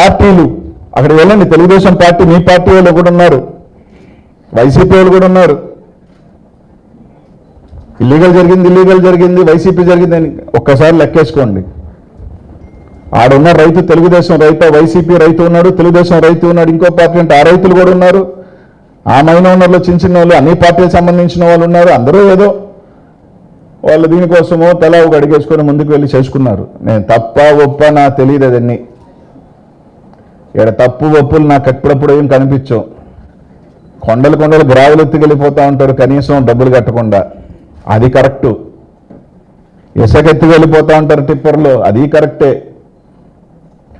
పార్టీలు అక్కడ వెళ్ళండి తెలుగుదేశం పార్టీ మీ పార్టీ వాళ్ళు కూడా ఉన్నారు. వైసీపీ వాళ్ళు కూడా ఉన్నారు. ఇల్లీగల్ జరిగింది ఇల్లీగల్ జరిగింది వైసీపీ జరిగింది అని ఒక్కసారి లెక్కేసుకోండి. ఆడున్న రైతు తెలుగుదేశం రైతు వైసీపీ రైతు ఉన్నాడు తెలుగుదేశం రైతు ఉన్నాడు ఇంకో పార్టీ అంటే ఆ రైతులు కూడా ఉన్నారు. ఆ మైనోనర్లో చిన్న చిన్న వాళ్ళు అన్ని పార్టీలకు సంబంధించిన వాళ్ళు ఉన్నారు. అందరూ ఏదో వాళ్ళు దీనికోసమో తల ఒక అడిగేసుకొని ముందుకు వెళ్ళి చేసుకున్నారు. నేను తప్ప ఒప్ప నాకు తెలియదు అదన్నీ. ఇక్కడ తప్పు ఒప్పులు నాకు ఎప్పుడప్పుడు ఏం కనిపించవు. కొండలు కొండలు గ్రావులు ఎత్తుకెళ్ళిపోతూ ఉంటారు కనీసం డబ్బులు కట్టకుండా. అది కరెక్టు. ఇసుక వెళ్ళిపోతూ ఉంటారు టిప్పర్లో అది కరెక్టే.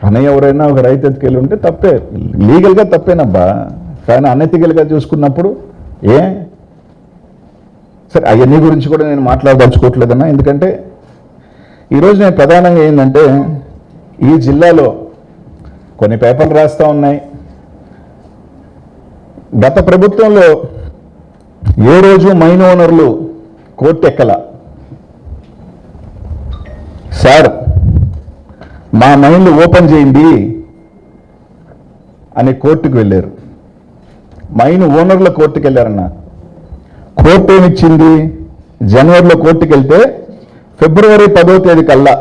కానీ ఎవరైనా ఒక రైతు ఎత్తుకెళ్ళి ఉంటే తప్పే. లీగల్గా తప్పేనబ్బా. కానీ అనెతికల్గా చూసుకున్నప్పుడు ఏ? సరే అవన్నీ గురించి కూడా నేను మాట్లాడదలుచుకోవట్లేదన్నా ఎందుకంటే ఈరోజు నేను ప్రధానంగా ఏంటంటే ఈ జిల్లాలో కొన్ని పేపర్లు రాస్తూ ఉన్నాయి. గత ప్రభుత్వంలో ఏ రోజు మైన్ ఓనర్లు కోర్టు ఎక్కల? సార్ మా మైండ్లు ఓపెన్ చేయండి అని కోర్టుకు వెళ్ళారు. మైన్ ఓనర్ల కోర్టుకు వెళ్ళారన్న. కోర్టు ఏమిచ్చింది జనవరిలో కోర్టుకు వెళ్తే ఫిబ్రవరి పదో తేదీ కల్లా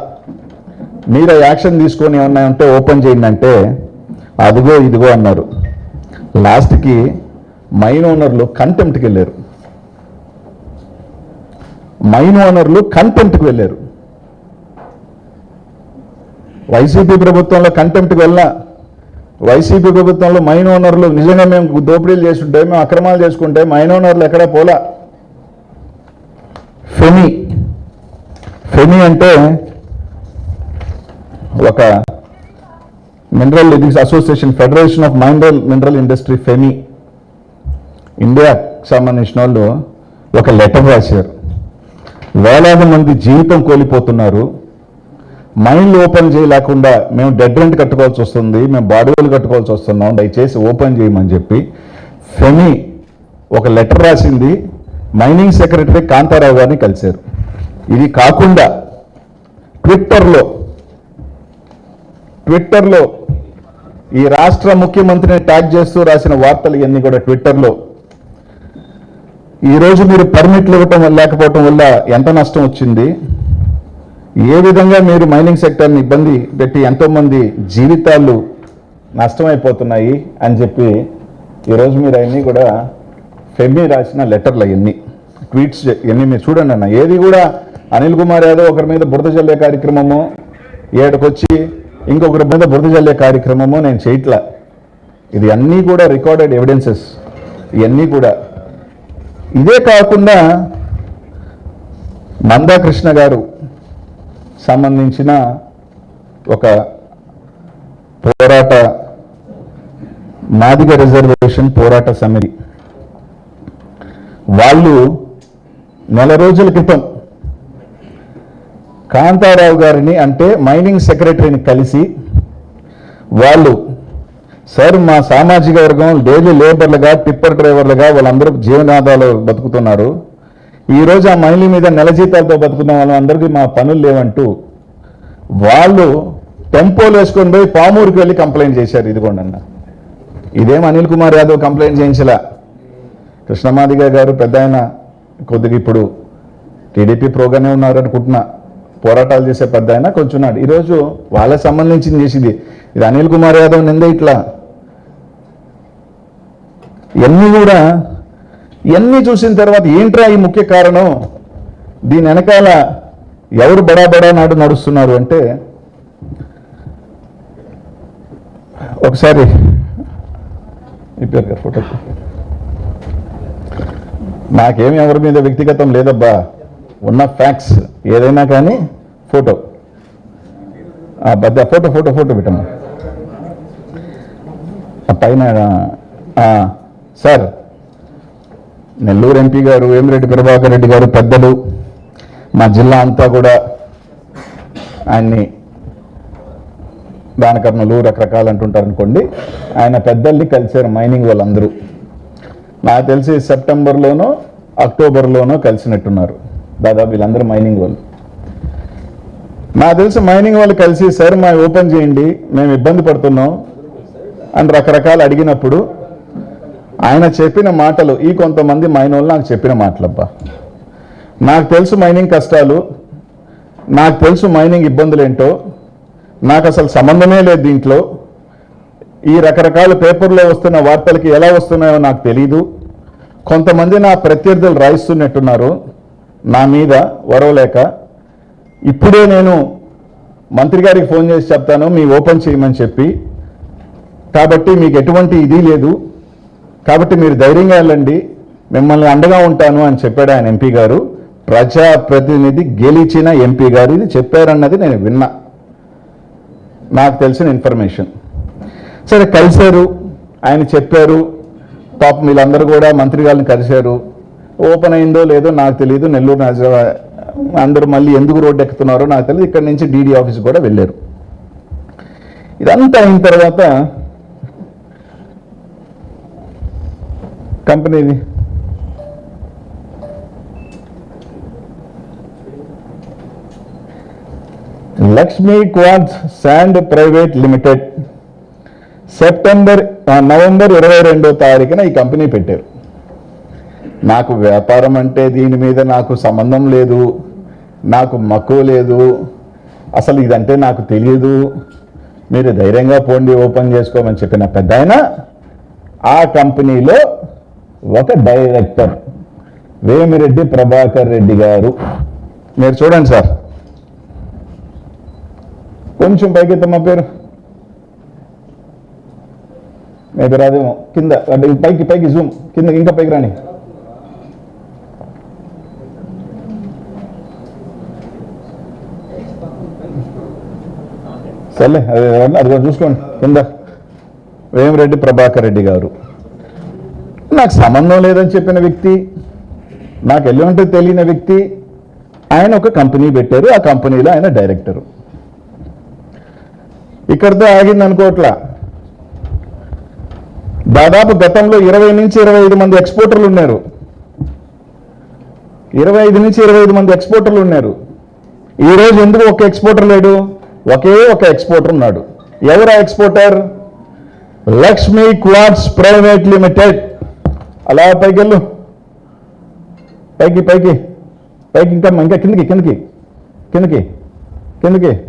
మీరు యాక్షన్ తీసుకొని ఏమన్నా ఉంటే ఓపెన్ చేయండి అంటే అదిగో ఇదిగో అన్నారు. లాస్ట్కి మైన్ ఓనర్లు కంటెంప్ట్కి వెళ్ళారు. మైన్ ఓనర్లు కంటెంప్ట్కి వెళ్ళారు. వైసీపీ ప్రభుత్వంలో కంటెంప్ట్కి వెళ్ళినా వైసీపీ ప్రభుత్వంలో మైన్ ఓనర్లు నిజంగా మేము దోపిడీలు చేస్తుంటే మేము అక్రమాలు చేసుకుంటే మైన్ ఓనర్లు ఎక్కడా పోలా? ఫెమి. ఫెమి అంటే ఒక మినరల్ ఇది association federation of mineral mineral industry ఫెమి ఇండియాకి సంబంధించిన వాళ్ళు ఒక లెటర్ రాశారు. వేలాది మంది జీవితం కోల్పోతున్నారు. మైండ్ ఓపెన్ చేయలేకుండా మేము డెడ్ రెంట్ కట్టుకోవాల్సి వస్తుంది మేము బాడీలు కట్టుకోవాల్సి వస్తున్నాం దయచేసి ఓపెన్ చేయమని చెప్పి ఫెమి ఒక లెటర్ రాసింది. మైనింగ్ సెక్రటరీ కాంతారావు గారిని కలిశారు. ఇది కాకుండా ట్విట్టర్లో ట్విట్టర్లో ఈ రాష్ట్ర ముఖ్యమంత్రిని ట్యాగ్ చేస్తూ రాసిన వార్తలు ఇవన్నీ కూడా ట్విట్టర్లో. ఈరోజు మీరు పర్మిట్లు ఇవ్వటం లేకపోవటం వల్ల ఎంత నష్టం వచ్చింది? ఏ విధంగా మీరు మైనింగ్ సెక్టర్ని ఇబ్బంది పెట్టి ఎంతోమంది జీవితాలు నష్టమైపోతున్నాయి అని చెప్పి ఈరోజు మీరు అవన్నీ కూడా ఫెమి రాసిన లెటర్లు అవన్నీ. ట్వీట్స్ ఇవన్నీ మీరు చూడండి అన్న. ఏది కూడా అనిల్ కుమార్ యాదవ్ ఒకరి మీద బురద చల్లే కార్యక్రమము ఏడకొచ్చి ఇంకొకరి మీద బురద జల్లే కార్యక్రమము నేను చేయట్లా. ఇది అన్నీ కూడా రికార్డెడ్ ఎవిడెన్సెస్. ఇవన్నీ కూడా. ఇదే కాకుండా మందాకృష్ణ గారు సంబంధించిన ఒక పోరాట మాదిగ రిజర్వేషన్ పోరాట సమితి. వాళ్ళు నెల రోజుల క్రితం కాంతారావు గారిని అంటే మైనింగ్ సెక్రటరీని కలిసి వాళ్ళు సార్ మా సామాజిక వర్గం డైలీ లేబర్లుగా టిప్పర్ డ్రైవర్లుగా వాళ్ళందరూ జీవనాధాలు బతుకుతున్నారు. ఈ రోజు ఆ మైనింగ్ మీద నెల జీతాలతో బతుకున్న వాళ్ళందరికీ మా పనులు లేవంటూ వాళ్ళు టెంపోలు వేసుకొని పోయి పామూరుకి వెళ్ళి కంప్లైంట్ చేశారు. ఇదిగోండి అన్న. ఇదేం అనిల్ కుమార్ యాదవ్ కంప్లైంట్ చేయించలా? కృష్ణమాదిగ గారు పెద్ద ఆయన కొద్దిగా ఇప్పుడు టీడీపీ ప్రోగానే ఉన్నారు అనుకుంటున్నా పోరాటాలు చేసే పెద్ద ఆయన కొంచెం నాడు ఈరోజు వాళ్ళకి సంబంధించింది చేసింది. ఇది అనిల్ కుమార్ యాదవ్ నిందే ఇట్లా. ఇవన్నీ కూడా ఇవన్నీ చూసిన తర్వాత ఏంట్రా ఈ ముఖ్య కారణం? దీని వెనకాల ఎవరు బడా బడా నాడు నడుస్తున్నారు అంటే ఒకసారి ఫోటో నాకేమి ఎవరి మీద వ్యక్తిగతం లేదబ్బా. ఉన్న ఫ్యాక్ట్స్ ఏదైనా కానీ ఫోటో బద్ద ఫోటో ఫోటో ఫోటో పెట్టమ్మా. పైన సార్ నెల్లూరు ఎంపీ గారు వేమిరెడ్డి ప్రభాకర్ రెడ్డి గారు పెద్దలు మా జిల్లా అంతా కూడా ఆయన్ని దానకర్ణులు రకరకాలు అంటుంటారు అనుకోండి ఆయన పెద్దల్ని కలిశారు మైనింగ్ వాళ్ళందరూ. నాకు తెలిసి సెప్టెంబర్లోనో అక్టోబర్లోనో కలిసినట్టున్నారు. దాదాపు వీళ్ళందరూ మైనింగ్ వాళ్ళు. నాకు తెలిసి మైనింగ్ వాళ్ళు కలిసి సార్ మా ఓపెన్ చేయండి మేము ఇబ్బంది పడుతున్నాం అని రకరకాలు అడిగినప్పుడు ఆయన చెప్పిన మాటలు ఈ కొంతమంది మైన్ నాకు చెప్పిన మాటలబ్బా. నాకు తెలుసు మైనింగ్ కష్టాలు నాకు తెలుసు మైనింగ్ ఇబ్బందులు ఏంటో నాకు అసలు సంబంధమే లేదు దీంట్లో. ఈ రకరకాల పేపర్లో వస్తున్న వార్తలకి ఎలా వస్తున్నాయో నాకు తెలీదు. కొంతమంది నా ప్రత్యర్థులు రాయిస్తున్నట్టున్నారు. నా మీద వరవలేక ఇప్పుడే నేను మంత్రి గారికి ఫోన్ చేసి చెప్తాను మీ ఓపెన్ చేయమని చెప్పి. కాబట్టి మీకు ఎటువంటి ఇది లేదు. కాబట్టి మీరు ధైర్యంగా వెళ్ళండి. మిమ్మల్ని అండగా ఉంటాను అని చెప్పాడు ఆయన ఎంపీ గారు. ప్రజాప్రతినిధి గెలిచిన ఎంపీ గారు ఇది చెప్పారన్నది నేను విన్నా. నాకు తెలిసిన ఇన్ఫర్మేషన్. సరే కలిశారు. ఆయన చెప్పారు. పాపం వీళ్ళందరూ కూడా మంత్రి గారిని కలిశారు. ఓపెన్ అయిందో లేదో నాకు తెలియదు నెల్లూరు నాజరా అందరూ మళ్ళీ ఎందుకు రోడ్డు ఎక్కుతున్నారో నాకు తెలియదు ఇక్కడ నుంచి డీడీ ఆఫీస్ కూడా వెళ్ళారు. ఇదంతా అయిన తర్వాత కంపెనీది Lakshmi quartz sand private limited September November ఇరవై రెండో తారీఖున ఈ కంపెనీ పెట్టారు. నాకు వ్యాపారం అంటే దీని మీద నాకు సంబంధం లేదు నాకు మక్కువ లేదు. అసలు ఇదంటే నాకు తెలియదు. మీరు ధైర్యంగా పోండి ఓపెన్ చేసుకోమని చెప్పిన పెద్ద ఆయన ఆ కంపెనీలో ఒక డైరెక్టర్ వేమిరెడ్డి ప్రభాకర్ రెడ్డి గారు. మీరు చూడండి సార్. కొంచెం పైకి ఎత్తమ్మా పేరు. మేబీ రాదేమో కింద పైకి పైకి జూమ్ కింద ఇంకా పైకి రాని. సర్లే అది అది చూసుకోండి. కింద. వేమిరెడ్డి ప్రభాకర్ రెడ్డి గారు. నాకు సంబంధం లేదని చెప్పిన వ్యక్తి నాకు ఎల్లుంటే తెలియని వ్యక్తి ఆయన ఒక కంపెనీ పెట్టారు ఆ కంపెనీలో ఆయన డైరెక్టరు. ఇక్కడితో ఆగింది అనుకోవట్లా దాదాపు గతంలో ఇరవై నుంచి ఇరవై ఐదు మంది ఎక్స్పోర్టర్లు ఉన్నారు. ఇరవై ఐదు నుంచి ఇరవై ఐదు మంది ఎక్స్పోర్టర్లు ఉన్నారు. ఈ రోజు ఎందుకు ఒక ఎక్స్పోర్టర్ లేడు? ఒకే ఒక ఎక్స్పోర్టర్ ఉన్నాడు. ఎవరు exporter? Lakshmi quartz private limited. అలా పైకి వెళ్ళు. పైకి పైకి. పైకి ఇంకా ఇంకా కిందకి కిందకి. కిందకి కిందకి.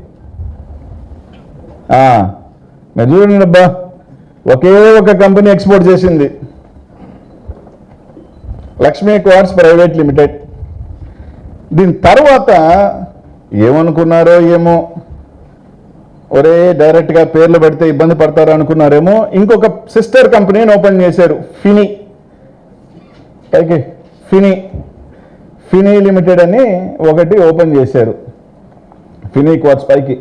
ఆ, మీరు చూడండి అబ్బా. ఒకే ఒక కంపెనీ ఎక్స్పోర్ట్ చేసింది. Lakshmi quartz private limited. దీని తర్వాత ఏమనుకున్నారో ఏమో ఒరే డైరెక్ట్గా పేర్లు పెడితే ఇబ్బంది పడతారు అనుకున్నారేమో ఇంకొక సిస్టర్ కంపెనీని ఓపెన్ చేశారు ఫిని పైకి ఫిని ఫినీ లిమిటెడ్ అని ఒకటి ఓపెన్ చేశారు ఫినీ క్వార్ట్స్ పైకి.